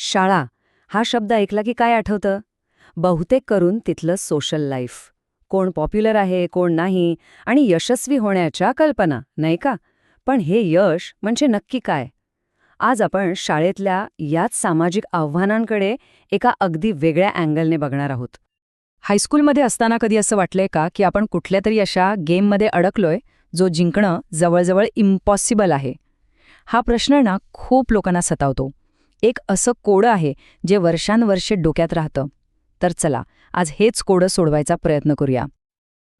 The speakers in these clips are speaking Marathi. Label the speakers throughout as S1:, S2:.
S1: शाळा हा शब्द ऐकला की काय आठवतं? बहुतेक करून तिथलं सोशल लाईफ. कोण पॉप्युलर आहे कोण नाही आणि यशस्वी होण्याच्या कल्पना नाही का? पण हे यश म्हणजे नक्की काय? आज आपण शाळेतल्या याच सामाजिक आव्हानांकडे एका अगदी वेगळ्या अँगलने बघणार आहोत. हायस्कूलमध्ये असताना कधी असं वाटलंय का की आपण कुठल्या तरी अशा गेममध्ये अडकलोय जो जिंकणं जवळजवळ इम्पॉसिबल आहे? हा प्रश्न ना खूप लोकांना सतावतो. एक असं कोडं आहे जे वर्षानुवर्षे डोक्यात राहतं. तर चला आज हेच कोडं सोडवायचा प्रयत्न करूया.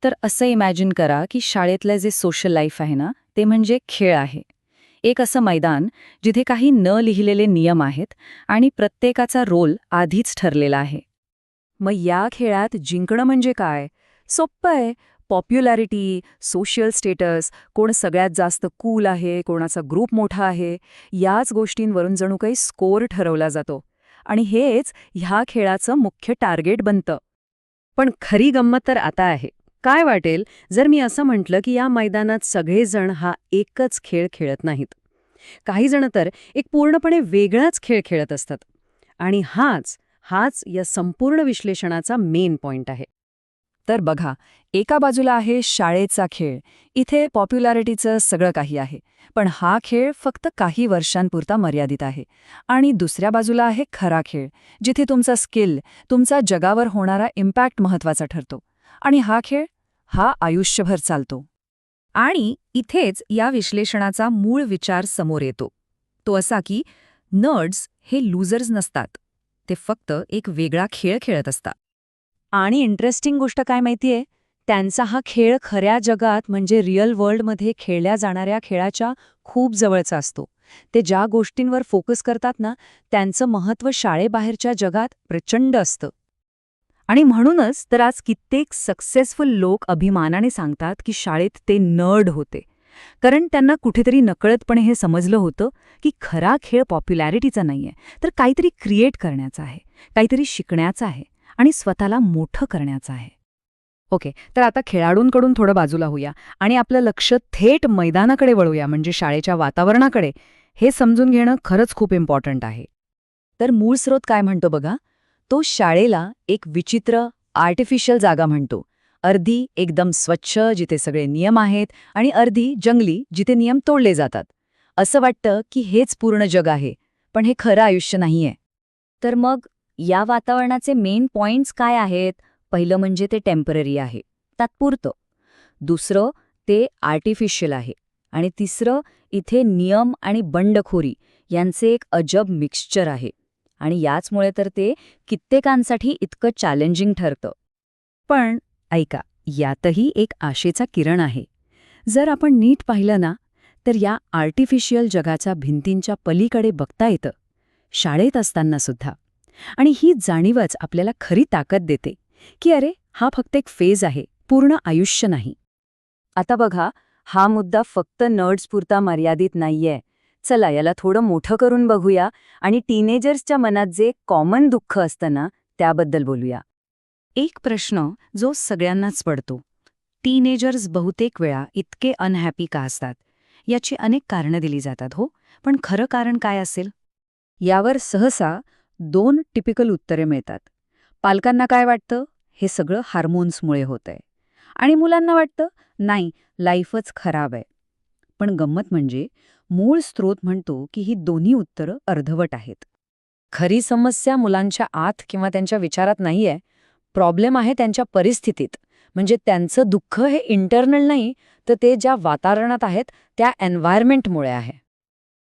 S1: तर असं इमॅजिन करा की शाळेतलं जे सोशल लाईफ आहे ना ते म्हणजे खेळ आहे. एक असं मैदान जिथे काही न लिहिलेले नियम आहेत आणि प्रत्येकाचा रोल आधीच ठरलेला आहे. मग या खेळात जिंकणं म्हणजे काय? सोप्पं आहे. पॉप्युलॅरिटी सोशल स्टेटस कोण सगळ्यात जास्त कूल आहे कोणाचा ग्रुप मोठा आहे याच गोष्टींवरून जणू काही स्कोअर ठरवला जातो. आणि हेच ह्या खेळाचं मुख्य टार्गेट बनतं. पण खरी गंमत तर आता आहे. काय वाटेल जर मी असं म्हटलं की या मैदानात सगळेजण हा एकच खेळ खेळत नाहीत. काही जण तर एक पूर्णपणे वेगळाच खेळ खेळत असतात. आणि हाच हाच या संपूर्ण विश्लेषणाचा मेन पॉइंट आहे. तर बघा एका बाजूला आहे शाळेचा खेळ. इथे पॉप्युलॅरिटीचं सगळं काही आहे. पण हा खेळ फक्त काही वर्षांपुरता मर्यादित आहे. आणि दुसऱ्या बाजूला आहे खरा खेळ जिथे तुमचा स्किल तुमचा जगावर होणारा इम्पॅक्ट महत्त्वाचा ठरतो. आणि हा खेळ हा आयुष्यभर चालतो. आणि इथेच या विश्लेषणाचा मूळ विचार समोर येतो. तो असा की नर्ड्स हे लूजर्स नसतात. ते फक्त एक वेगळा खेळ खेळत असतात. आणि इंटरेस्टिंग गोष्ट काय माहितीये? त्यांचा हा खेळ खऱ्या जगात म्हणजे रिअल वर्ल्डमध्ये खेळल्या जाणाऱ्या खेळाच्या खूप जवळचा असतो. ते ज्या गोष्टींवर फोकस करतात ना त्यांचं महत्त्व शाळेबाहेरच्या जगात प्रचंड असतं. आणि म्हणूनच तर आज कित्येक सक्सेसफुल लोक अभिमानाने सांगतात की शाळेत ते नर्ड होते. कारण त्यांना कुठेतरी नकळतपणे हे समजलं होतं की खरा खेळ पॉप्युलॅरिटीचा नाहीये. तर काहीतरी क्रिएट करण्याचा आहे. काहीतरी शिकण्याचा आहे. आणि स्वतःला मोठं करण्याचं आहे. ओके तर आता खेळाडूंकडून थोडं बाजूला होऊया आणि आपलं लक्ष थेट मैदानाकडे वळूया म्हणजे शाळेच्या वातावरणाकडे. हे समजून घेणं खरंच खूप इम्पॉर्टंट आहे. तर मूळ स्रोत काय म्हणतो बघा? तो शाळेला एक विचित्र आर्टिफिशियल जागा म्हणतो. अर्धी एकदम स्वच्छ जिथे सगळे नियम आहेत आणि अर्धी जंगली जिथे नियम तोडले जातात. असं वाटतं की हेच पूर्ण जग आहे पण हे खरं आयुष्य नाहीये. तर मग या वातावरणाचे मेन पॉइंट्स काय आहेत? पहिलं म्हणजे ते टेंपररी आहे तात्पुरतं. दुसरं ते आर्टिफिशियल आहे. आणि तिसरं इथे नियम आणि बंडखोरी यांचे एक अजब मिक्सचर आहे. आणि याचमुळे तर ते कित्येकांसाठी इतकं चॅलेंजिंग ठरतं. पण ऐका यातही एक आशेचा किरण आहे. जर आपण नीट पाहिलं ना तर या आर्टिफिशियल जगाच्या भिंतींच्या पलीकडे बघता येतं. शाळेत असताना सुद्धा. आणि ही जाणीवच आपल्याला खरी ताकद देते की अरे हा फक्त एक फेज आहे पूर्ण आयुष्य नाही. आता बघा हा मुद्दा फक्त नर्ड्सपुरता मर्यादित नाहीये. चला याला थोडं मोठं करून बघूया आणि टीनेजर्सच्या मनात जे कॉमन दुःख असतं ना त्याबद्दल बोलूया. एक प्रश्न जो सगळ्यांनाच पडतो. टीनेजर्स बहुतेक वेळा इतके अनहॅपी का असतात? याची अनेक कारणं दिली जातात हो. पण खरं कारण काय असेल? यावर सहसा दोन टिपिकल उत्तरे मिळतात. पालकांना काय वाटतं? हे सगळं हार्मोन्समुळे होतंय. आणि मुलांना वाटतं नाही लाईफच खराब आहे. पण गंमत म्हणजे मूळ स्रोत म्हणतो की ही दोन्ही उत्तरं अर्धवट आहेत. खरी समस्या मुलांच्या आत किंवा त्यांच्या विचारात नाहीये. प्रॉब्लेम आहे त्यांच्या परिस्थितीत. म्हणजे त्यांचं दुःख हे इंटरनल नाही तर ते ज्या वातावरणात आहेत त्या एन्व्हायरमेंटमुळे आहे.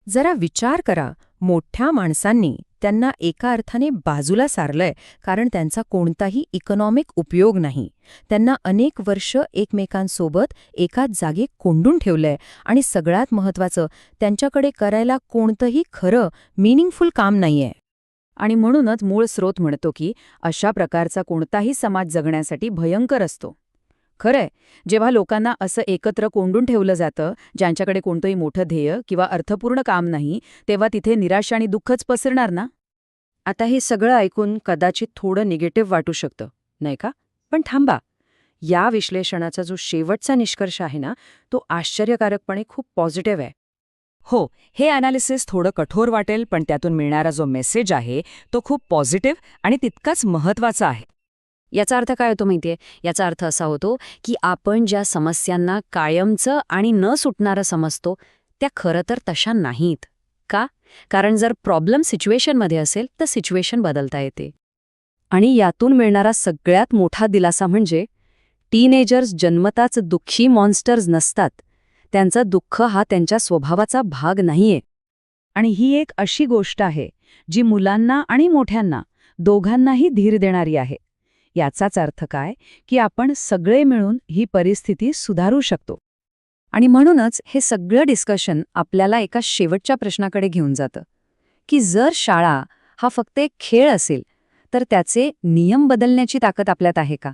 S1: जरा विचार करा मोठ्या माणसांनी त्यांना एका अर्थाने बाजूला सारलंय कारण त्यांचा कोणताही इकॉनॉमिक उपयोग नाही. त्यांना अनेक वर्ष एकमेकांसोबत एकाच जागी कोंडून ठेवलंय. आणि सगळ्यात महत्वाचं त्यांच्याकडे करायला कोणतंही खरं मिनिंगफुल काम नाहीये. आणि म्हणूनच मूळ स्रोत म्हणतो की अशा प्रकारचा कोणताही समाज जगण्यासाठी भयंकर असतो. खरंय. जेव्हा लोकांना असं एकत्र कोंडून ठेवलं जातं ज्यांच्याकडे कोणतंही मोठं ध्येय किंवा अर्थपूर्ण काम नाही तेव्हा तिथे निराशा आणि दुःखच पसरणार ना? आता हे सगळं ऐकून कदाचित थोडं निगेटिव्ह वाटू शकतं नाही का? पण थांबा. या विश्लेषणाचा जो शेवटचा निष्कर्ष आहे ना तो आश्चर्यकारकपणे खूप पॉझिटिव्ह आहे.
S2: हो हे अनालिसिस थोडं कठोर वाटेल पण त्यातून मिळणारा जो मेसेज आहे तो खूप पॉझिटिव्ह आणि तितकाच महत्त्वाचा आहे.
S1: याचा अर्थ काय होतो माहितीये? याचा अर्थ असा होतो की आपण ज्या समस्यांना कायमचं आणि न सुटणारं समजतो त्या खरं तर तशा नाहीत. का? कारण जर प्रॉब्लेम सिच्युएशनमध्ये असेल तर सिच्युएशन बदलता येते. आणि यातून मिळणारा सगळ्यात मोठा दिलासा म्हणजे टीनेजर्स जन्मताच दुःखी मॉन्स्टर्स नसतात. त्यांचा दुःख हा त्यांच्या स्वभावाचा भाग नाहीये.
S2: आणि ही एक अशी गोष्ट आहे जी मुलांना आणि मोठ्यांना दोघांनाही धीर देणारी आहे. याचाच अर्थ काय? की आपण सगळे मिळून ही परिस्थिती सुधारू शकतो.
S1: आणि म्हणूनच हे सगळं डिस्कशन आपल्याला एका शेवटच्या प्रश्नाकडे घेऊन जातं. की जर शाळा हा फक्त एक खेळ असेल तर त्याचे नियम बदलण्याची ताकद आपल्यात आहे का?